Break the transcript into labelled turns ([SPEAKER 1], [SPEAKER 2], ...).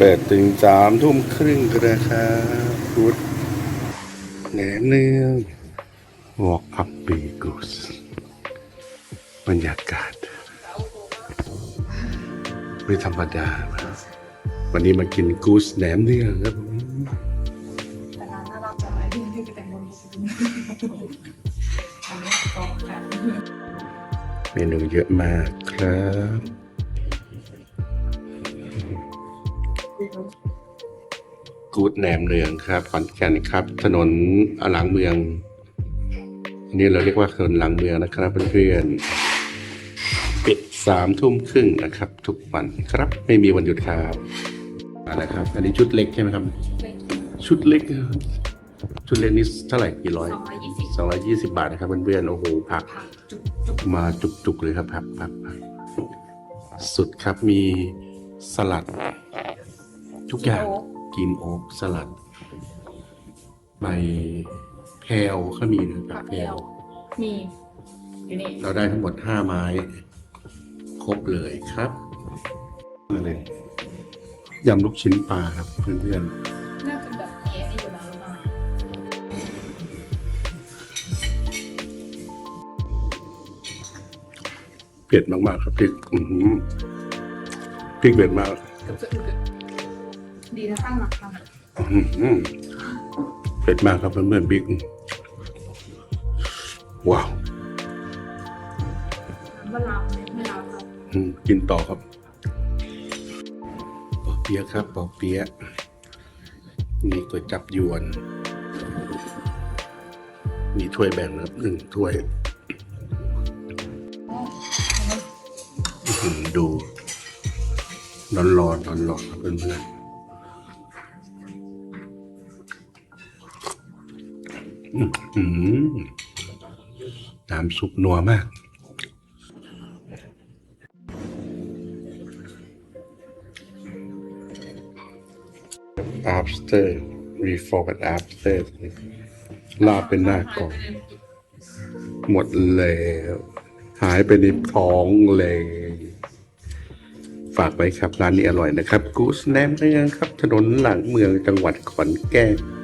[SPEAKER 1] เปิดถึงสามทุ่มครึ่งก็ได้ครับพุธแหนมเนืองวอกอัพปีกุสบรรยากาศ ไม่ธรรมดา วันนี้มากินกูสแหนมเนืองครับผม
[SPEAKER 2] แต่ร้านน่ารักจังเลยที่แต่งบนสีอันนี้ก็แบบ
[SPEAKER 1] เมนูเยอะมากครับ กูดแหนมเนืองครับขอนแก่นครับ ถนนหลังเมืองอันนี้เราเรียกว่าถนนหลังเมืองนะครับเพื่อนๆปิดสามทุ่มครึ่งนะครับ ทุกวันครับไม่มีวันหยุดครับมาแล้วครับ อันนี้ชุดเล็กใช่ไหมครับ ชุดเล็ก ชุดเล็กนี่เท่าไหร่กี่ร้อย
[SPEAKER 2] สองร้อยยี่สิบ
[SPEAKER 1] บาทนะครับเพื่อนๆโอ้โหผัก
[SPEAKER 2] ผักจุกจุก
[SPEAKER 1] มาจุกๆเลยครับผักผักผักสุดครับมีสลัด ทุกอย่างกินโอ๊กสลัด ใบแพลวก็มีนะครั
[SPEAKER 2] ผั
[SPEAKER 1] บ
[SPEAKER 2] ก
[SPEAKER 1] แพล
[SPEAKER 2] เดียว
[SPEAKER 1] ว
[SPEAKER 2] มีอยู่นี่
[SPEAKER 1] เราได้ทั้งหมดห้าไม้ ครบเลยครับเลยยำลูกชิ้นปลาครับเพื่อน
[SPEAKER 2] น่าจะแบบมีอันนี้อยู่แล้วหรือเปล่า
[SPEAKER 1] ๆเผ็ดมากๆครับพริกอื้อหือพริกเผ็ดมาก
[SPEAKER 2] ดีนะตั้งหลักทำ
[SPEAKER 1] อื้อหือเผ็ดมากครับเพื่อนๆพริกว้าว
[SPEAKER 2] น้ำมะนาวไม่ลาวครับ
[SPEAKER 1] อืมกินต่อครับปอเปี๊ยะครับปอเปี๊ยะนี่ก๋วยจับยวน มีถ้วยแบ่งนะครับหนึ่งถ้วยอื้อหือดูร้อนร้อนร้อนร้อนๆครับเพื่อนๆ น้ำซุปนัวมาก after we forward after ลาบเป็นหน้าก่องหมดแล้ว หายไปในท้องเลยฝากไว้ครับ ร้านนี้อร่อยนะครับ กูสแนมเนืองครับ ถนนหลังเมืองจังหวัดขอนแก่น